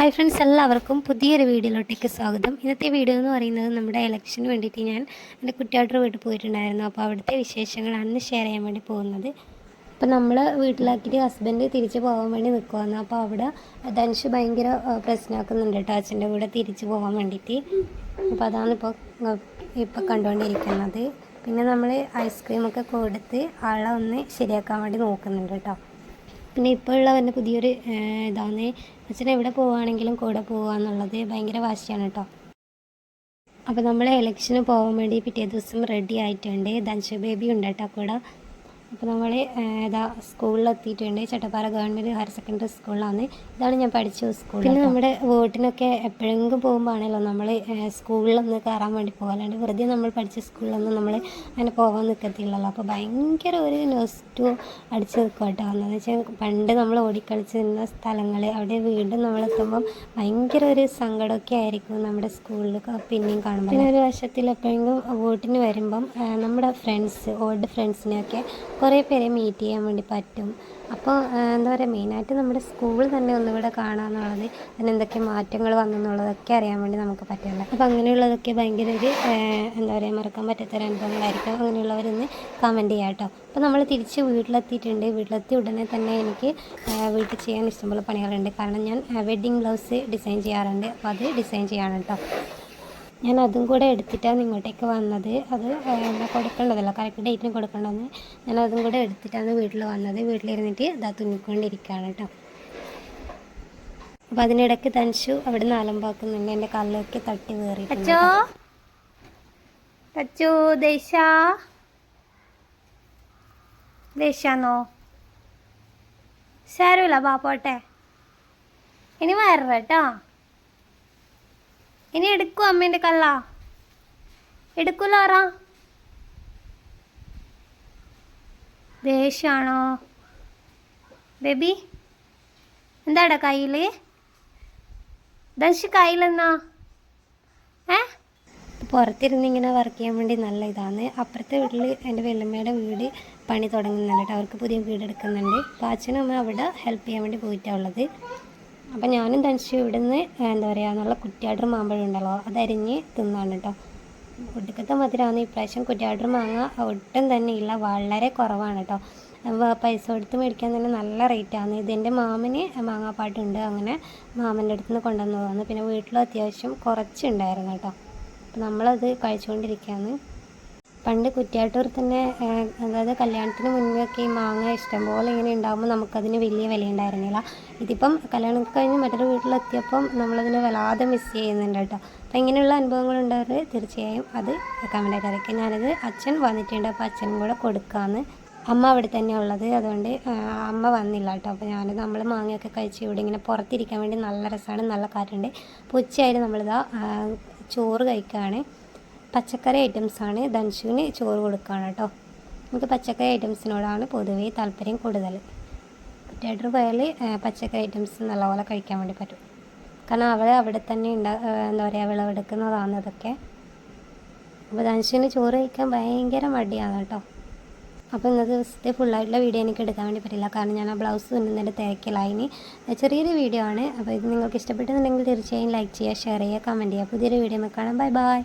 Hi friends എല്ലാവർക്കും പുതിയൊരു വീഡിയോയിലോട്ടേക്ക് സ്വാഗതം. ഇന്നത്തെ വീഡിയോ എന്ന് പറയുന്നത് നമ്മുടെ ഇലക്ഷന് വേണ്ടിയിട്ട് ഞാൻ എന്റെ കുട്ടിയാട്ടർ വീട്ടിൽ പോയിട്ടുണ്ടായിരുന്നു. അപ്പോൾ അവിടുത്തെ വിശേഷങ്ങളാണ് ഷെയർ ചെയ്യാൻ വേണ്ടി പോകുന്നത്. അപ്പോൾ നമ്മൾ വീട്ടിലാക്കിയിട്ട് ഹസ്ബൻഡ് തിരിച്ച് പോകാൻ വേണ്ടി നിൽക്കുവാന്ന് അപ്പോൾ അവിടെ ധനുഷ് ഭയങ്കര പ്രശ്നമാക്കുന്നുണ്ട് കേട്ടോ അച്ഛന്റെ കൂടെ തിരിച്ച് പോകാൻ വേണ്ടിയിട്ട്. അപ്പോൾ അതാണ് ഇപ്പോൾ ഇപ്പോൾ കണ്ടുകൊണ്ടിരിക്കുന്നത്. പിന്നെ നമ്മൾ ഐസ്ക്രീമൊക്കെ കൊടുത്ത് ആളെ ഒന്ന് ശരിയാക്കാൻ വേണ്ടി നോക്കുന്നുണ്ട് കേട്ടോ. പിന്നെ ഇപ്പോൾ ഉള്ളവന്റെ പുതിയൊരു ഇതാണ് അച്ഛൻ എവിടെ പോവുകയാണെങ്കിലും കൂടെ പോവുക എന്നുള്ളത് ഭയങ്കര വാശിയാണ് കേട്ടോ അപ്പോൾ നമ്മൾ ഇലക്ഷന് പോകാൻ വേണ്ടി പിറ്റേ ദിവസം റെഡി ആയിട്ടുണ്ട്. ദൻഷ ബേബി ഉണ്ട് കേട്ടോ കൂടെ. അപ്പോൾ നമ്മൾ ഇതാ സ്കൂളിലെത്തിയിട്ടുണ്ട്. ചട്ടപ്പാറ ഗവൺമെന്റ് ഹയർ സെക്കൻഡറി സ്കൂളിലാണ്. ഇതാണ് ഞാൻ പഠിച്ച സ്കൂൾ പിന്നെ നമ്മുടെ വോട്ടിനൊക്കെ എപ്പോഴെങ്കിലും പോകുമ്പോഴാണല്ലോ നമ്മൾ സ്കൂളിലൊന്ന് കയറാൻ വേണ്ടി പോകുക അല്ലാണ്ട് വെറുതെ നമ്മൾ പഠിച്ച സ്കൂളിലൊന്നും നമ്മൾ അങ്ങനെ പോകാൻ നിൽക്കത്തില്ലല്ലോ അപ്പോൾ ഭയങ്കര ഒരു നോസ്റ്റു അടിച്ച് നിൽക്കുക കേട്ടോ. എന്താണെന്ന് വെച്ചാൽ പണ്ട് നമ്മൾ ഓടിക്കളിച്ച് നിന്ന സ്ഥലങ്ങൾ അവിടെ വീണ്ടും നമ്മളെത്തുമ്പം ഭയങ്കര ഒരു സങ്കടമൊക്കെ ആയിരിക്കും നമ്മുടെ സ്കൂളിൽ പിന്നെയും കാണുമ്പോൾ പിന്നെ ഒരു വർഷത്തിൽ എപ്പോഴെങ്കിലും വോട്ടിന് വരുമ്പം നമ്മുടെ ഫ്രണ്ട്സ് ഓൾഡ് ഫ്രണ്ട്സിനെയൊക്കെ കുറേ പേരെ മീറ്റ് ചെയ്യാൻ വേണ്ടി പറ്റും. അപ്പോൾ എന്താ പറയുക മെയിനായിട്ട് നമ്മുടെ സ്കൂൾ തന്നെ ഒന്നുകൂടെ കാണാമെന്നുള്ളത് അതിന് എന്തൊക്കെ മാറ്റങ്ങൾ വന്നെന്നുള്ളതൊക്കെ അറിയാൻ വേണ്ടി നമുക്ക് പറ്റില്ല അപ്പോൾ അങ്ങനെയുള്ളതൊക്കെ ഭയങ്കര ഒരു എന്താ പറയുക മറക്കാൻ പറ്റാത്തൊരു അനുഭവങ്ങളായിരിക്കും. അങ്ങനെയുള്ളവരൊന്ന് കമന്റ് ചെയ്യാം കേട്ടോ. അപ്പോൾ നമ്മൾ തിരിച്ച് വീട്ടിലെത്തിയിട്ടുണ്ട്. വീട്ടിലെത്തി ഉടനെ തന്നെ എനിക്ക് വീട്ടിൽ ചെയ്യാൻ ഇഷ്ടംപോലെ പണികളുണ്ട്. കാരണം ഞാൻ വെഡ്ഡിങ് ബ്ലൗസ് ഡിസൈൻ ചെയ്യാറുണ്ട്. അപ്പോൾ അത് ഡിസൈൻ ചെയ്യാണ് കേട്ടോ. ഞാൻ അതും കൂടെ എടുത്തിട്ടാണ് ഇങ്ങോട്ടേക്ക് വന്നത്. അത് കൊടുക്കേണ്ടതല്ല കറക്റ്റ് ഡേറ്റിന് കൊടുക്കേണ്ടതെന്ന് ഞാൻ അതും കൂടെ എടുത്തിട്ടാണ് വീട്ടിൽ വന്നത്. വീട്ടിലിരുന്നിട്ട് ഇതാ തുന്നിക്കൊണ്ടിരിക്കുകയാണ് കേട്ടോ. അപ്പോൾ അതിനിടയ്ക്ക് തനിച്ചു അവിടെ നിന്ന് അലമ്പാക്കുന്നുണ്ട് എന്റെ കല്ലൊക്കെ തട്ടി കയറി അച്ചോ അച്ചോ ദേശ? ദേശാന്നോ? സാരമില്ല പാപ്പോട്ടെ ഇനി വരട്ടോ ഇനി എടുക്കൂ അമ്മേന്റെ കള്ള. എടുക്കൂലാറാ ദേഷ്യാണോ? ബേബി എന്താടാ കയ്യിൽ ദശ കയ്യിലെന്നാ? ഏ? പുറത്തിരുന്ന് ഇങ്ങനെ വർക്ക് ചെയ്യാൻ വേണ്ടി നല്ല ഇതാണ്. അപ്പുറത്തെ വീട്ടിൽ എന്റെ വെള്ളമ്മയുടെ വീട് പണി തുടങ്ങുന്നുണ്ട് അവർക്ക് പുതിയ വീട് എടുക്കുന്നുണ്ട്. അപ്പോൾ അച്ഛനും അമ്മ അവിടെ ഹെൽപ്പ് ചെയ്യാൻ വേണ്ടി പോയിട്ടാണ് ഉള്ളത്. അപ്പോൾ ഞാനും തനിച്ച് ഇവിടുന്ന് എന്താ പറയുക നല്ല കുറ്റിയാട്ടർ മാമ്പഴം ഉണ്ടല്ലോ അതരിഞ്ഞ് തിന്നാണ് കേട്ടോ ഒടുക്കത്തെ മധുരമാണ് ഇപ്രാവശ്യം കുറ്റിയാട്ടർ മാങ്ങ ഒട്ടും തന്നെ ഇല്ല വളരെ കുറവാണ് കേട്ടോ പൈസ കൊടുത്ത് മേടിക്കാൻ തന്നെ നല്ല റേറ്റാണ് ഇതിന്റെ മാമന് മാങ്ങാപ്പാട്ടുണ്ട് അങ്ങനെ മാമന്റെ അടുത്ത് നിന്ന് കൊണ്ടുവന്നതാണ്. പിന്നെ വീട്ടിലും അത്യാവശ്യം കുറച്ചുണ്ടായിരുന്നു കേട്ടോ അപ്പോൾ നമ്മളത് കഴിച്ചുകൊണ്ടിരിക്കുകയാണ് പണ്ട് കുറ്റിയാട്ടൂർ തന്നെ അതായത് കല്യാണത്തിന് മുന്നേ ഈ മാങ്ങ ഇഷ്ടംപോലെ ഇങ്ങനെ ഉണ്ടാകുമ്പോൾ നമുക്കതിന് വലിയ വില ഉണ്ടായിരുന്നില്ല ഇതിപ്പം കല്യാണം കഴിഞ്ഞ് മറ്റൊരു വീട്ടിലെത്തിയപ്പം നമ്മളതിനെ വല്ലാതെ മിസ് ചെയ്യുന്നുണ്ട് കേട്ടോ. അപ്പം ഇങ്ങനെയുള്ള അനുഭവങ്ങൾ ഉണ്ടായത് തീർച്ചയായും അത് കമന്റായിട്ട് അറിയിക്കാം ഞാനത് അച്ഛൻ വന്നിട്ടുണ്ട് അപ്പോൾ അച്ഛനും കൂടെ കൊടുക്കാമെന്ന് അമ്മ അവിടെ തന്നെ ഉള്ളത് അതുകൊണ്ട് അമ്മ വന്നില്ല കേട്ടോ. അപ്പോൾ ഞാൻ നമ്മൾ മാങ്ങയൊക്കെ കഴിച്ച് ഇവിടെ ഇങ്ങനെ പുറത്തിരിക്കാൻ വേണ്ടി നല്ല രസമാണ് നല്ല കാറ്റുണ്ട്. അപ്പോൾ ഉച്ചയായിട്ട് നമ്മളിതാ ചോറ് കഴിക്കുകയാണ് പച്ചക്കറി ഐറ്റംസാണ് ധനുഷുവിന് ചോറ് കൊടുക്കുകയാണ് കേട്ടോ. നമുക്ക് പച്ചക്കറി ഐറ്റംസിനോടാണ് പൊതുവേ താല്പര്യം കൂടുതൽ. കുറ്റിയാട്ടർ പോയാൽ പച്ചക്കറി ഐറ്റംസ് നല്ലപോലെ കഴിക്കാൻ വേണ്ടി പറ്റും. കാരണം അവൾ അവിടെ തന്നെ ഉണ്ടാ എന്താ പറയുക വിളവെടുക്കുന്നതാണ് ഇതൊക്കെ. അപ്പോൾ ധനുഷിന് ചോറ് കഴിക്കാൻ ഭയങ്കര മടിയാണ് കേട്ടോ. അപ്പോൾ ഇന്നത്തെ ദിവസത്തെ ഫുള്ളായിട്ടുള്ള വീഡിയോ എനിക്ക് എടുക്കാൻ വേണ്ടി പറ്റില്ല. കാരണം ഞാൻ ആ ബ്ലൗസ് തുന്നുന്നതിന്റെ തിരക്കിലായിന് ചെറിയൊരു വീഡിയോ ആണ്. അപ്പോൾ ഇത് നിങ്ങൾക്ക് ഇഷ്ടപ്പെട്ടിട്ടുണ്ടെങ്കിൽ തീർച്ചയായും ലൈക്ക് ചെയ്യുക ഷെയർ ചെയ്യുക കമന്റ് ചെയ്യുക. പുതിയൊരു വീഡിയോ കാണാം. Bye bye